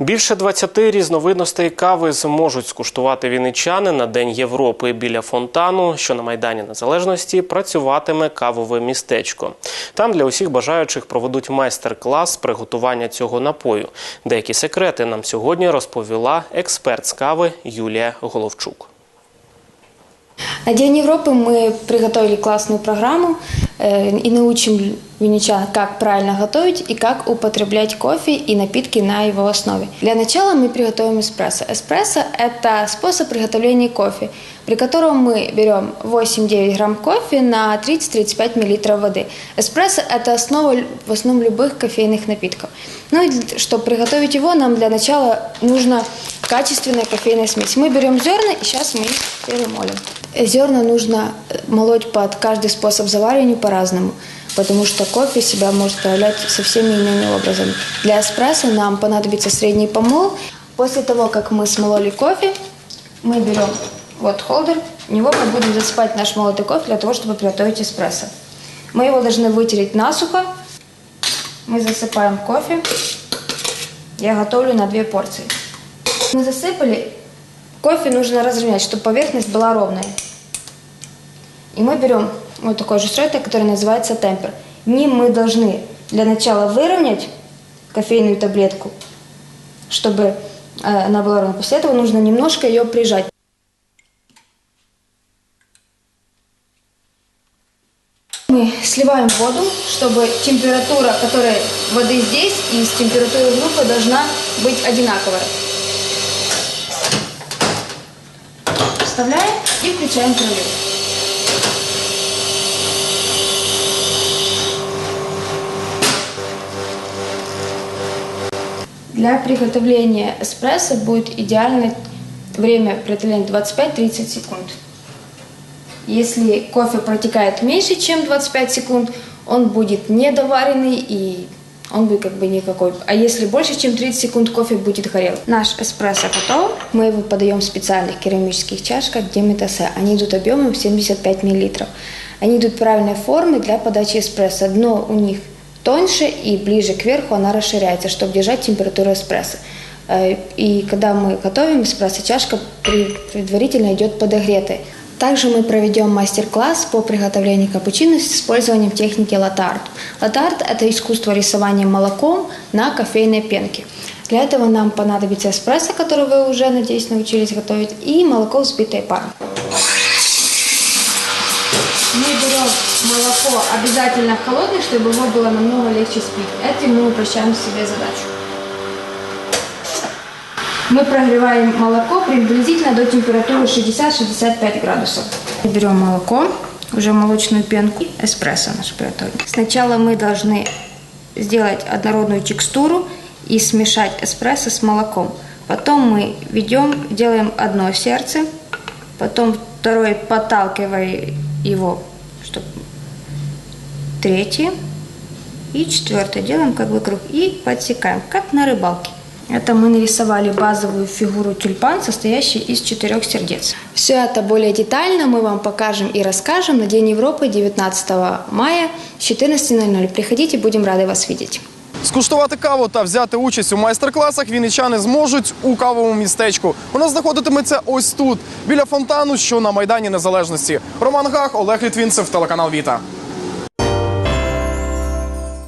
Більше 20 різновидностей кави зможуть скуштувати вінничани на День Європи біля фонтану, що на Майдані Незалежності працюватиме кавове містечко. Там для усіх бажаючих проведуть майстер-клас з приготування цього напою. Деякі секрети нам сьогодні розповіла експерт з кави Юлія Головчук. На День Европы мы приготовили классную программу э, И научим винничан, как правильно готовить и как употреблять кофе и напитки на его основе. Для начала мы приготовим эспрессо. Эспрессо – это способ приготовления кофе, при котором мы берем 8-9 грамм кофе на 30-35 миллилитров воды. Эспрессо – это основа в основном любых кофейных напитков. Ну и чтобы приготовить его, нам для начала нужно качественная кофейная смесь. Мы берем зерна и сейчас мы их перемолим. Зерна нужно э, молоть под каждый способ заваривания по-разному, потому что кофе себя может проявлять совсем иными образами. Для эспрессо нам понадобится средний помол. После того, как мы смололи кофе, мы берем вот холдер, в него мы будем засыпать наш молотый кофе для того, чтобы приготовить эспрессо. Мы его должны вытереть насухо. Мы засыпаем кофе. Я готовлю на две порции. Мы засыпали. Кофе нужно разровнять, чтобы поверхность была ровная. И мы берем вот такой же строй, который называется темпер. Ним мы должны для начала выровнять кофейную таблетку, чтобы э, она была ровная. После этого нужно немножко ее прижать. Мы сливаем воду, чтобы температура, которая воды здесь и с температурой группы должна быть одинаковая. Включаем пролив. Для приготовления эспрессо будет идеальное время приготовления 25-30 секунд. Если кофе протекает меньше, чем 25 секунд, он будет недоваренный и он будет как бы никакой. А если больше, чем 30 секунд, кофе будет горел. Наш эспрессо готов. Мы его подаем в специальных керамических чашках Демитасе. Они идут объемом 75 мл. Они идут правильной формы для подачи эспрессо. Дно у них тоньше и ближе к верху она расширяется, чтобы держать температуру эспрессо. Э, И когда мы готовим эспрессо, чашка предварительно идет подогретой. Также мы проведем мастер-класс по приготовлению капучино с использованием техники латарт. Латарт – это искусство рисования молоком на кофейной пенке. Для этого нам понадобится эспрессо, который вы уже, надеюсь, научились готовить, и молоко взбитое паром. Мы берем молоко обязательно холодное, чтобы его было намного легче спить. Этим мы упрощаем себе задачу. Мы прогреваем молоко приблизительно до температуры 60-65 градусов. Берем молоко, уже молочную пенку, эспрессо наш приготовим. Сначала мы должны сделать однородную текстуру и смешать эспрессо с молоком. Потом мы ведем, делаем одно сердце, потом второе подталкивая его, чтобы третье и четвертое делаем как бы круг и подсекаем, как на рыбалке. Это мы нарисовали базовую фигуру тюльпан, состоящий из четырех сердец. Все это более детально мы вам покажем и расскажем на День Европы 19 мая с 14.00. Приходите, будем рады вас видеть. Скуштувати каву та взяти участь у майстер-класах вінничани зможуть у кавовому містечку. Воно знаходитиметься ось тут, біля фонтану, що на Майдані Незалежності. Роман Гах, Олег Літвінцев, телеканал Віта.